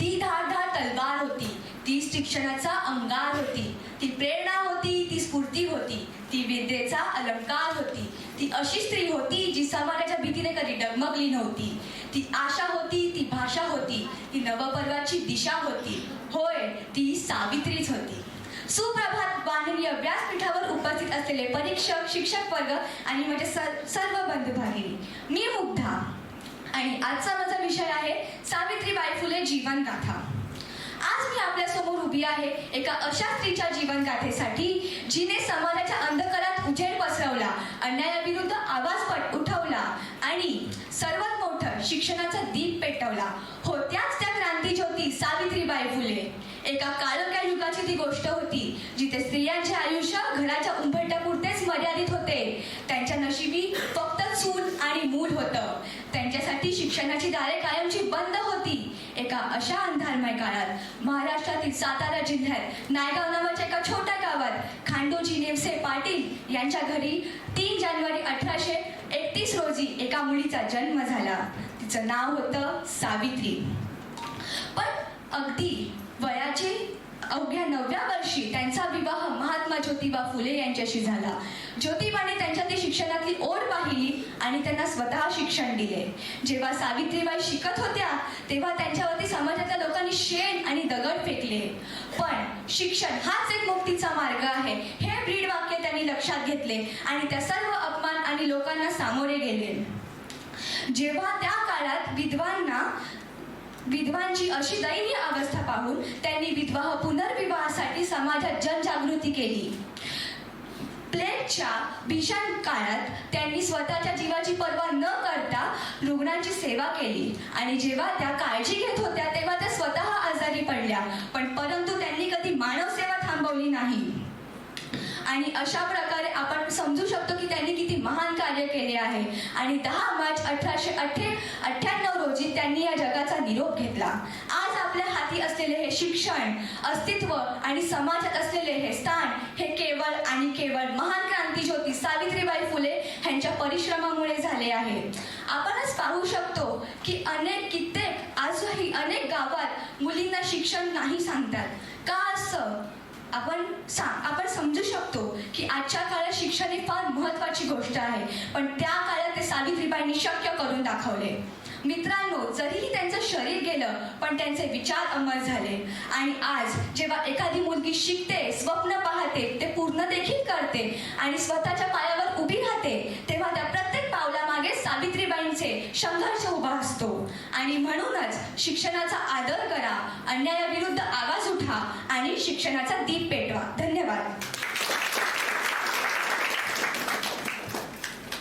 ती धारधार तलवार होती. ती शिक्षणाचा अंगार होती. ती प्रेरणा होती ती स्फूर्ती होती. ती विद्येचा अलंकार होती. ती अशी स्त्री होती जी समाजाच्या भीतीने कधी डगमगली नव्हती. ती आशा होती ती भाषा होती. ती नवपर्वाची दिशा होती. होय ती सावित्रीच होती. सुप्रभात वाहिनी व्यासपीठावर उपस्थित असलेले परीक्षक शिक्षक वर्ग आणि माझे सर्व बंधू भगिनी मी मुग्धा. आणि आजचा माझा विषय आहे सावित्री जीवन गाथा आज मी आपल्यासमोर उभी आहे एका अशा स्त्रीच्या जीवन गाथेसाठी जिने समाजाच्या अंधकारात उजेड पसरवला अन्यायाविरुद्ध आवाज उठवला आणि सर्वात मोठं शिक्षणाचा दीप पेटवला. हो त्याच त्या क्रांती ज्योती सावित्रीबाई फुले. एका काळोख्या युगाची ती गोष्ट होती जिथे स्त्रियांचे आयुष्य घराच्या उंबरट्यापुरतेच मर्यादित होते. त्यांच्या नशिबी फक्त चूल आणि मूल होतं. त्यांच्यासाठी शिक्षणाची दारे कायमची बंद एका अशा अंधारमय काळात महाराष्ट्रातील सातारा जिल्ह्यात नायगाव नावाच्या एका छोट्या गावात खांडोजी नेमसे पाटील यांच्या घरी तीन जानेवारी अठराशे एकतीस रोजी एका मुलीचा जन्म झाला. तिचं नाव होतं सावित्री. पण अगदी वयाचे अवघ्या नवव्या वर्षी त्यांचा विवाह महात्मा ज्योतिबा फुले यांच्याशी झाला. ज्योतिबाने त्यांच्यातील शिक्षणातली ओढ पाहिली आणि त्यांना स्वतः शिक्षण दिले. जेव्हा सावित्रीबाई शिकत होत्या तेव्हा त्यांच्यावरती समाजातल्या लोकांनी शेण आणि दगड फेकले. पण शिक्षण हाच एक मुक्तीचा मार्ग आहे. हे ब्रीड वाक्य त्यांनी लक्षात घेतले आणि त्या सर्व अपमान आणि लोकांना सामोरे गेले. जेव्हा त्या काळात विद्वांना विधवांची अशी दयनीय अवस्था पाहून त्यांनी विधवाह पुनर्विवाहासाठी समाजात जनजागृती केली. प्लेगच्या भीषण काळात त्यांनी स्वतःच्या जीवाची पर्वा न करता रुग्णांची सेवा केली. आणि जेव्हा त्या काळजी घेत होत्या तेव्हा त्या स्वतः आजारी पडल्या. पण परंतु त्यांनी कधी मानव सेवा थांबवली नाही. आणि अशा प्रकारे आपण समजू शकतो की त्यांनी किती महान कार्य केले आहे. आणि दहा मार्च अठराशे अठ्ठे अठ्ठ्याण्णव रोजी त्यांनी या जगाचा निरोप घेतला. आज आपल्या हाती असलेले हे शिक्षण अस्तित्व आणि समाजात असलेले हे स्थान हे केवळ आणि केवळ महान क्रांती ज्योती सावित्रीबाई फुले यांच्या परिश्रमामुळे झाले आहे. आपणच पाहू शकतो की अनेक कित्येक आजही अनेक गावात मुलींना शिक्षण नाही सांगतात. का असं? आपण सा आपण समजू शकतो की आजच्या काळात शिक्षण ही फार महत्वाची गोष्ट आहे पण त्या काळात ते सावित्रीबाईंनी शक्य करून दाखवले. मित्रांनो जरीही त्यांचं शरीर गेलं पण त्यांचे विचार अमर झाले. आणि आज जेव्हा एखादी मुलगी शिकते स्वप्न पाहते ते पूर्ण देखील करते आणि स्वतःच्या पायावर उभी राहते तेव्हा त्या प्रत्येक पावलामागे सावित्रीबाईंचे संघर्ष उभा असतो. आणि म्हणूनच शिक्षणाचा आदर करा अन्यायाविरुद्ध आवाज उठा आणि शिक्षणाचा दीप पेट.